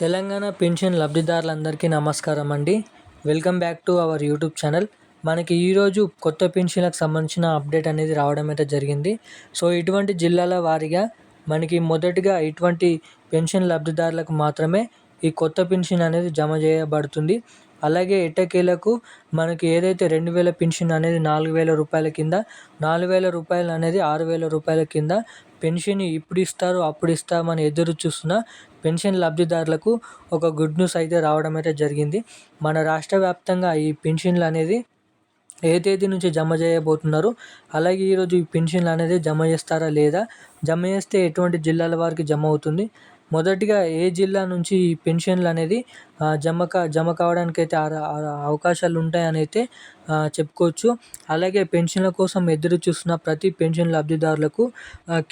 Telangana pension లబ్ధిదారులందరికీ నమస్కారం అండి. Welcome back to our YouTube channel. మనకి ఈరోజు కొత్త పెన్షన్లకు సంబంధించిన అప్డేట్ అనేది రావడం అయితే జరిగింది. సో ఇటువంటి జిల్లాల వారీగా మనకి మొదటిగా ఇటువంటి పెన్షన్ లబ్ధిదారులకు మాత్రమే ఈ కొత్త పెన్షన్ అనేది జమ చేయబడుతుంది. అలాగే ఎట్టకేలకు మనకి ఏదైతే రెండు వేల పెన్షన్ అనేది నాలుగు వేల రూపాయల కింద నాలుగు వేల రూపాయలు అనేది ఆరు వేల రూపాయల కింద పెన్షన్ ఇప్పుడు ఇస్తారు అప్పుడు ఇస్తామని ఎదురు చూస్తున్న పెన్షన్ లబ్ధిదారులకు ఒక గుడ్ న్యూస్ అయితే రావడం అయితే జరిగింది. మన రాష్ట్ర వ్యాప్తంగా ఈ పెన్షన్లు అనేది ఏ తేదీ నుంచి జమ చేయబోతున్నారు? అలాగే ఈరోజు ఈ పెన్షన్లు అనేది జమ చేస్తారా లేదా? జమ చేస్తే ఎటువంటి జిల్లాల వారికి జమ అవుతుంది? మొదటిగా ఏ జిల్లా నుంచి ఈ పెన్షన్లు అనేది జమ కా జమ కావడానికి అయితే అవకాశాలు ఉంటాయని అయితే చెప్పుకోవచ్చు. అలాగే పెన్షన్ల కోసం ఎదురు చూస్తున్న ప్రతి పెన్షన్ లబ్ధిదారులకు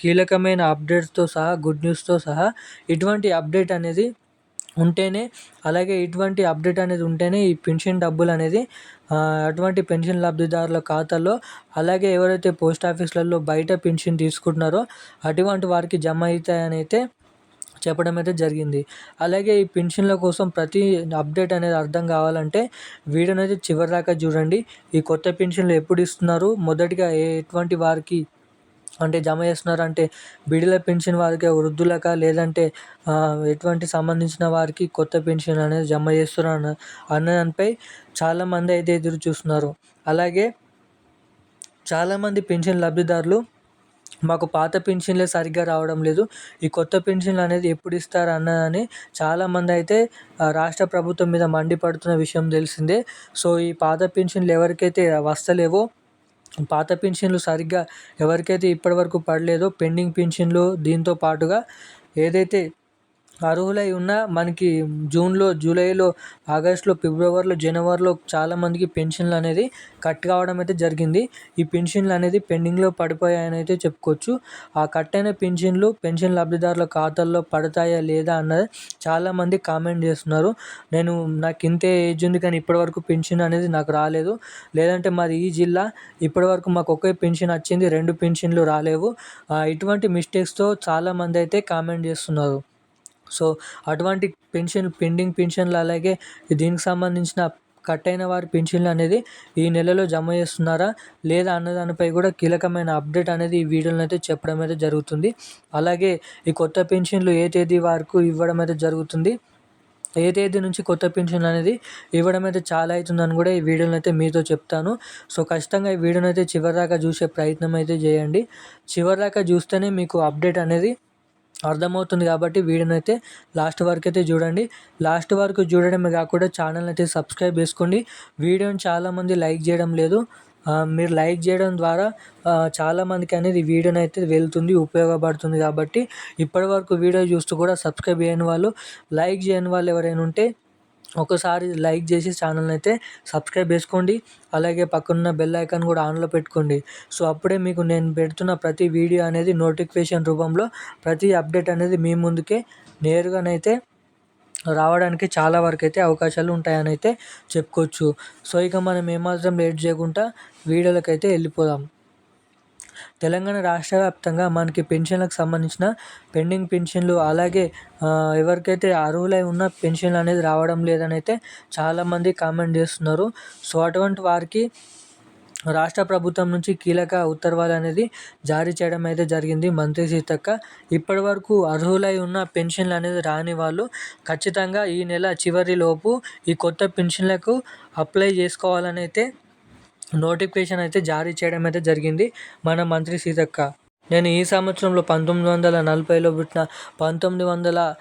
కీలకమైన అప్డేట్స్తో సహా గుడ్ న్యూస్తో సహా ఇటువంటి అప్డేట్ అనేది ఉంటేనే అలాగే ఇటువంటి అప్డేట్ అనేది ఉంటేనే ఈ పెన్షన్ డబ్బులు అనేది అటువంటి పెన్షన్ లబ్ధిదారుల ఖాతాలో అలాగే ఎవరైతే పోస్ట్ ఆఫీస్లలో బయట పెన్షన్ తీసుకుంటున్నారో అటువంటి వారికి జమ అవుతాయని అయితే చెప్పడం అయితే జరిగింది. అలాగే ఈ పెన్షన్ల కోసం ప్రతి అప్డేట్ అనేది అర్థం కావాలంటే వీడియోని అయితే చివరిదాకా చూడండి. ఈ కొత్త పెన్షన్లు ఎప్పుడు ఇస్తున్నారు? మొదటిగా ఎటువంటి వారికి అంటే జమ చేస్తున్నారు? అంటే బిడిల పెన్షన్ వారికి వృద్ధులకా? లేదంటే ఎటువంటి సంబంధించిన వారికి కొత్త పెన్షన్ అనేది జమ చేస్తున్నారు అన్న దానిపై చాలామంది అయితే ఎదురు చూస్తున్నారు. అలాగే చాలామంది పెన్షన్ లబ్ధిదారులు మాకు పాత పెన్షన్లే సరిగ్గా రావడం లేదు. ఈ కొత్త పెన్షన్లు అనేది ఎప్పుడు ఇస్తారు అన్నదని చాలామంది అయితే రాష్ట్ర ప్రభుత్వం మీద మండిపడుతున్న విషయం తెలిసిందే. సో ఈ పాత పెన్షన్లు ఎవరికైతే వస్తలేవో పాత పెన్షన్లు సరిగ్గా ఎవరికైతే ఇప్పటివరకు పడలేదో పెండింగ్ పెన్షన్లు దీంతో పాటుగా ఏదైతే అర్హులై ఉన్న మనకి జూన్లో జూలైలో ఆగస్టులో ఫిబ్రవరిలో జనవరిలో చాలామందికి పెన్షన్లు అనేది కట్ కావడం అయితే జరిగింది. ఈ పెన్షన్లు అనేది పెండింగ్లో పడిపోయాయని అయితే చెప్పుకోవచ్చు. ఆ కట్ అయిన పెన్షన్లు పెన్షన్ లబ్ధిదారుల ఖాతాల్లో పడతాయా లేదా అన్నది చాలామంది కామెంట్ చేస్తున్నారు. నేను నాకు ఇంతే ఏజ్ ఉంది కానీ ఇప్పటివరకు పెన్షన్ అనేది నాకు రాలేదు. లేదంటే మాది ఈ జిల్లా. ఇప్పటివరకు మాకు ఒకే పెన్షన్ వచ్చింది రెండు పెన్షన్లు రాలేవు. ఇటువంటి మిస్టేక్స్తో చాలామంది అయితే కామెంట్ చేస్తున్నారు. సో అటువంటి పెన్షన్ పెండింగ్ పెన్షన్లు అలాగే దీనికి సంబంధించిన కట్ అయిన వారి పెన్షన్లు అనేది ఈ నెలలో జమ చేస్తున్నారా? లేదా అన్న దానిపై కూడా కీలకమైన అప్డేట్ అనేది ఈ వీడియోలో అయితే చెప్పడం అయితే జరుగుతుంది. అలాగే ఈ కొత్త పెన్షన్లు ఏ తేదీ వరకు ఇవ్వడం అయితే జరుగుతుంది? ఏ తేదీ నుంచి కొత్త పెన్షన్ అనేది ఇవ్వడం అయితే చాలా అవుతుందని కూడా ఈ వీడియోని అయితే మీతో చెప్తాను. సో ఖచ్చితంగా ఈ వీడియోని అయితే చివరిదాకా చూసే ప్రయత్నం అయితే చేయండి. చివరిదాకా చూస్తేనే మీకు అప్డేట్ అనేది అర్థమవుతుంది కాబట్టి వీడియోని అయితే లాస్ట్ వరకు అయితే చూడండి. లాస్ట్ వరకు చూడడమే కాకుండా ఛానల్ అయితే సబ్స్క్రైబ్ చేసుకోండి. వీడియోని చాలామంది లైక్ చేయడం లేదు. మీరు లైక్ చేయడం ద్వారా చాలామందికి అనేది వీడియోని అయితే వెళ్తుంది ఉపయోగపడుతుంది కాబట్టి ఇప్పటివరకు వీడియో చూస్తూ కూడా సబ్స్క్రైబ్ చేయని వాళ్ళు లైక్ చేయని వాళ్ళు ఎవరైనా ఉంటే ఒకసారి లైక్ చేసి ఛానల్ని అయితే సబ్స్క్రైబ్ చేసుకోండి. అలాగే పక్కనున్న బెల్ ఐకాన్ కూడా ఆన్లో పెట్టుకోండి. సో అప్పుడే మీకు నేను పెడుతున్న ప్రతి వీడియో అనేది నోటిఫికేషన్ రూపంలో ప్రతి అప్డేట్ అనేది మీ ముందుకే నేరుగానైతే రావడానికి చాలా వరకు అయితే అవకాశాలు ఉంటాయని అయితే చెప్పుకోవచ్చు. సో ఇక మనం ఏమాత్రం లేట్ చేయకుండా వీడియోలకైతే వెళ్ళిపోదాం. తెలంగాణ రాష్ట్ర వ్యాప్తంగా మనకి పెన్షన్లకు సంబంధించిన పెండింగ్ పెన్షన్లు అలాగే ఎవరికైతే అర్హులై ఉన్న పెన్షన్లు అనేది రావడం లేదని అయితే చాలామంది కామెంట్ చేస్తున్నారు. సో అటువంటి వారికి రాష్ట్ర ప్రభుత్వం నుంచి కీలక ఉత్తర్వులు అనేది జారీ చేయడం అయితే జరిగింది మంత్రి సీతక్క. ఇప్పటి వరకు అర్హులై ఉన్న పెన్షన్లు అనేది రాని వాళ్ళు ఖచ్చితంగా ఈ నెల చివరిలోపు ఈ కొత్త పెన్షన్లకు అప్లై చేసుకోవాలని అయితే నోటిఫికేషన్ అయితే జారీ చేయడం అయితే జరిగింది. మన మంత్రి సీతక్క. నేను ఈ సంవత్సరంలో పంతొమ్మిది వందల నలభైలో పుట్టిన పంతొమ్మిది వందల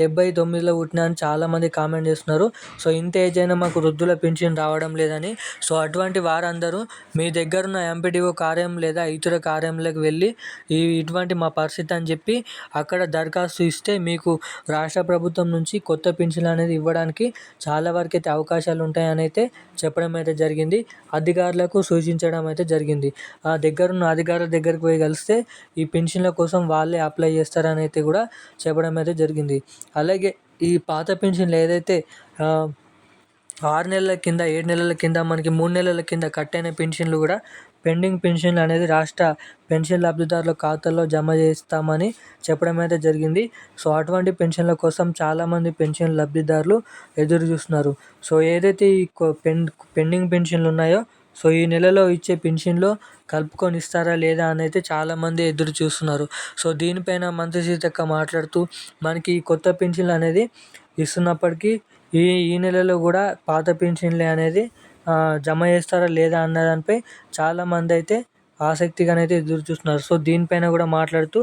డెబ్బై తొమ్మిదిలో పుట్టిన అని చాలామంది కామెంట్ చేస్తున్నారు. సో ఇంత ఏజ్ అయినా మాకు వృద్ధుల పెన్షన్ రావడం లేదని. సో అటువంటి వారందరూ మీ దగ్గర ఉన్న ఎంపీడీఓ కార్యం లేదా ఇతర కార్యంలోకి వెళ్ళి ఈ ఇటువంటి మా పరిస్థితి అని చెప్పి అక్కడ దరఖాస్తు ఇస్తే మీకు రాష్ట్ర ప్రభుత్వం నుంచి కొత్త పెన్షన్ అనేది ఇవ్వడానికి చాలా వరకు అయితే అవకాశాలు ఉంటాయని అయితే చెప్పడం అయితే జరిగింది. అధికారులకు సూచించడం అయితే జరిగింది. ఆ దగ్గరున్న అధికారుల దగ్గరికి పోయి కలిస్తే ఈ పెన్షన్ల కోసం వాళ్ళే అప్లై చేస్తారని అయితే కూడా చెప్పడం అయితే జరిగింది. ఉంటుంది. అలాగే ఈ పాత పెన్షన్లు ఏదైతే ఆరు నెలల కింద ఏడు నెలల కింద మనకి మూడు నెలల కింద కట్ అయిన పెన్షన్లు కూడా పెండింగ్ పెన్షన్లు అనేది రాష్ట్ర పెన్షన్ లబ్ధిదారుల ఖాతాల్లో జమ చేస్తామని చెప్పడం అయితే జరిగింది. సో అటువంటి పెన్షన్ల కోసం చాలామంది పెన్షన్ లబ్ధిదారులు ఎదురు చూస్తున్నారు. సో ఏదైతే ఈ పెన్ పెండింగ్ పెన్షన్లు ఉన్నాయో సో ఈ నెలలో ఇచ్చే పెన్షన్లో కలుపుకొని ఇస్తారా లేదా అని అయితే చాలామంది ఎదురు చూస్తున్నారు. సో దీనిపైన మంత్రి సీతక్క మాట్లాడుతూ మనకి కొత్త పెన్షన్లు అనేది ఇస్తున్నప్పటికీ ఈ ఈ నెలలో కూడా పాత పెన్షన్లే అనేది జమ చేస్తారా లేదా అన్న దానిపై చాలామంది అయితే ఆసక్తిగానైతే ఎదురు చూస్తున్నారు. సో దీనిపైన కూడా మాట్లాడుతూ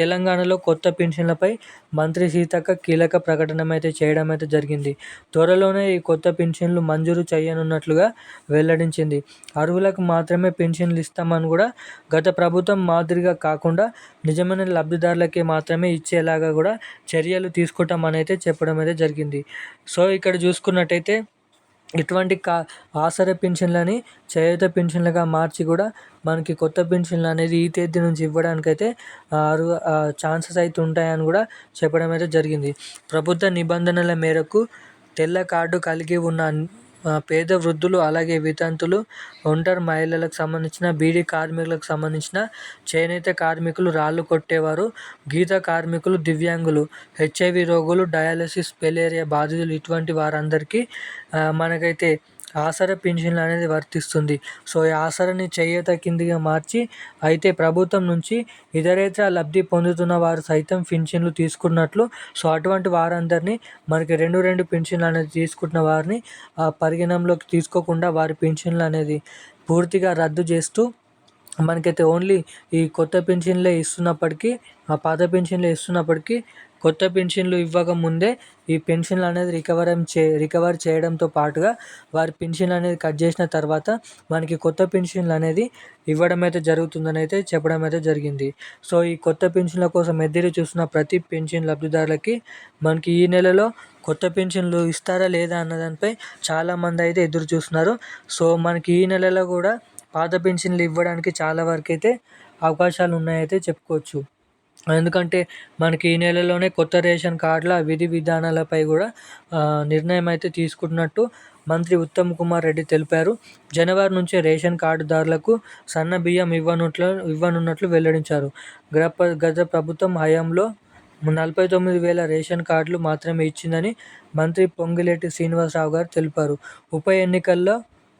తెలంగాణలో కొత్త పెన్షన్లపై మంత్రి సీతక్క కీలక ప్రకటన అయితే చేయడం అయితే జరిగింది. త్వరలోనే ఈ కొత్త పెన్షన్లు మంజూరు చేయనున్నట్లుగా వెల్లడించింది. అర్హులకు మాత్రమే పెన్షన్లు ఇస్తామని కూడా గత ప్రభుత్వం మాదిరిగా కాకుండా నిజమైన లబ్ధిదారులకే మాత్రమే ఇచ్చేలాగా కూడా చర్యలు తీసుకుంటామని అయితే చెప్పడం అయితే జరిగింది. సో ఇక్కడ చూసుకున్నట్టయితే ఇటువంటి కా ఆసరా పింఛన్లని చేయూత పింఛన్లుగా మార్చి కూడా మనకి కొత్త పింఛన్లు అనేది ఈ తేదీ నుంచి ఇవ్వడానికైతే ఛాన్సెస్ అయితే ఉంటాయని కూడా చెప్పడం అయితే జరిగింది. ప్రభుత్వ నిబంధనల మేరకు తెల్ల కార్డు కలిగి ఉన్న పేద వృద్ధులు అలాగే వితంతులు ఒంటరి మహిళలకు సంబంధించిన బీడీ కార్మికులకు సంబంధించిన చేనేత కార్మికులు రాళ్ళు కొట్టేవారు గీత కార్మికులు దివ్యాంగులు హెచ్ఐవి రోగులు డయాలసిస్ పెలేరియా బాధితులు ఇటువంటి వారందరికీ మనకైతే ఆసరా పింఛన్లు అనేది వర్తిస్తుంది. సో ఈ ఆసరాని చేయూత కిందిగా మార్చి అయితే ప్రభుత్వం నుంచి ఇతరేతర లబ్ధి పొందుతున్న వారు సైతం పింఛన్లు తీసుకున్నట్లు సో అటువంటి వారందరినీ మనకి రెండు రెండు పింఛన్లు అనేది తీసుకుంటున్న వారిని పరిగణంలోకి తీసుకోకుండా వారి పింఛన్లు అనేది పూర్తిగా రద్దు చేస్తూ మనకైతే ఓన్లీ ఈ కొత్త పెన్షన్లే ఇస్తున్నప్పటికీ ఆ పాత పెన్షన్లే ఇస్తున్నప్పటికీ కొత్త పెన్షన్లు ఇవ్వకముందే ఈ పెన్షన్లు అనేది రికవర్ చే రికవర్ చేయడంతో పాటుగా వారి పెన్షన్ అనేది కట్ చేసిన తర్వాత మనకి కొత్త పెన్షన్లు అనేది ఇవ్వడం అయితే జరుగుతుందని అయితే చెప్పడం అయితే జరిగింది. సో ఈ కొత్త పెన్షన్ల కోసం ఎదురు చూస్తున్న ప్రతి పెన్షన్ లబ్ధిదారులకి మనకి ఈ నెలలో కొత్త పెన్షన్లు ఇస్తారా లేదా అన్న దానిపై చాలామంది అయితే ఎదురు చూస్తున్నారు. సో మనకి ఈ నెలలో కూడా పాత పెన్షన్లు ఇవ్వడానికి చాలా వరకు అయితే అవకాశాలు ఉన్నాయైతే చెప్పుకోవచ్చు. ఎందుకంటే మనకి ఈ నెలలోనే కొత్త రేషన్ కార్డుల విధి విధానాలపై కూడా నిర్ణయం అయితే తీసుకున్నట్టు మంత్రి ఉత్తమ్ కుమార్ రెడ్డి తెలిపారు. జనవరి నుంచే రేషన్ కార్డుదారులకు సన్న బియ్యం ఇవ్వనుట్లు ఇవ్వనున్నట్లు వెల్లడించారు. గత గత ప్రభుత్వం హయాంలో నలభై తొమ్మిది వేల రేషన్ కార్డులు మాత్రమే ఇచ్చిందని మంత్రి పొంగిలేటి శ్రీనివాసరావు గారు తెలిపారు. ఉప ఎన్నికల్లో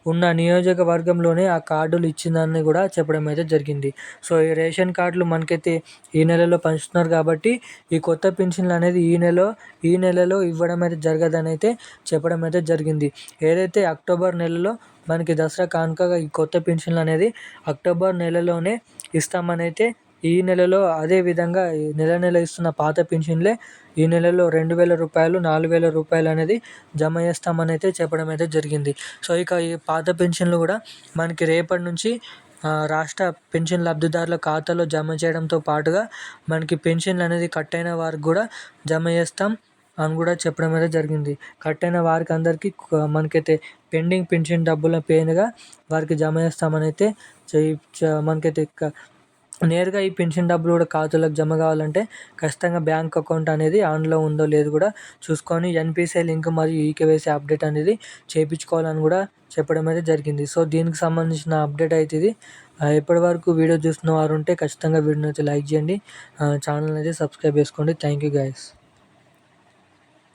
ఉన్న నియోజకవర్గంలోనే ఆ కార్డులు ఇచ్చిందని కూడా చెప్పడం అయితే జరిగింది. సో ఈ రేషన్ కార్డులు మనకైతే ఈ నెలలో పంచుతున్నారు కాబట్టి ఈ కొత్త పెన్షన్లు అనేది ఈ నెలలో ఈ నెలలో ఇవ్వడం అయితే జరగదని అయితే చెప్పడం అయితే జరిగింది. ఏదైతే అక్టోబర్ నెలలో మనకి దసరా కానుకగా ఈ కొత్త పెన్షన్లు అనేది అక్టోబర్ నెలలోనే ఇస్తామని అయితే ఈ నెలలో అదే విధంగా నెల నెల ఇస్తున్న పాత పెన్షన్లే ఈ నెలలో రెండు వేల రూపాయలు నాలుగు వేల రూపాయలు అనేది జమ చేస్తామని అయితే చెప్పడం అయితే జరిగింది. సో ఇక ఈ పాత పెన్షన్లు కూడా మనకి రేపటి నుంచి రాష్ట్ర పెన్షన్ లబ్ధిదారుల ఖాతాలో జమ చేయడంతో పాటుగా మనకి పెన్షన్లు అనేది కట్ అయిన వారికి కూడా జమ చేస్తాం అని కూడా చెప్పడం అయితే జరిగింది. కట్ అయిన వారికి అందరికీ మనకైతే పెండింగ్ పెన్షన్ డబ్బుల పేరుగా వారికి జమ చేస్తామని అయితే మనకైతే నేరుగా ఈ పెన్షన్ డబ్బులు కూడా ఖాతాలోకి జమ కావాలంటే ఖచ్చితంగా బ్యాంక్ అకౌంట్ అనేది ఆన్లో ఉందో లేదో కూడా చూసుకొని ఎన్పిసిఐ లింక్ మరియు ఈకేవైసీ అప్డేట్ అనేది చేయించుకోవాలని కూడా చెప్పడం అయితే జరిగింది. సో దీనికి సంబంధించిన అప్డేట్ అయితే ఇది. ఇప్పటి వరకు వీడియో చూస్తున్న వారు ఉంటే ఖచ్చితంగా వీడియోని అయితే లైక్ చేయండి. ఛానల్ అయితే సబ్స్క్రైబ్ చేసుకోండి. Thank you guys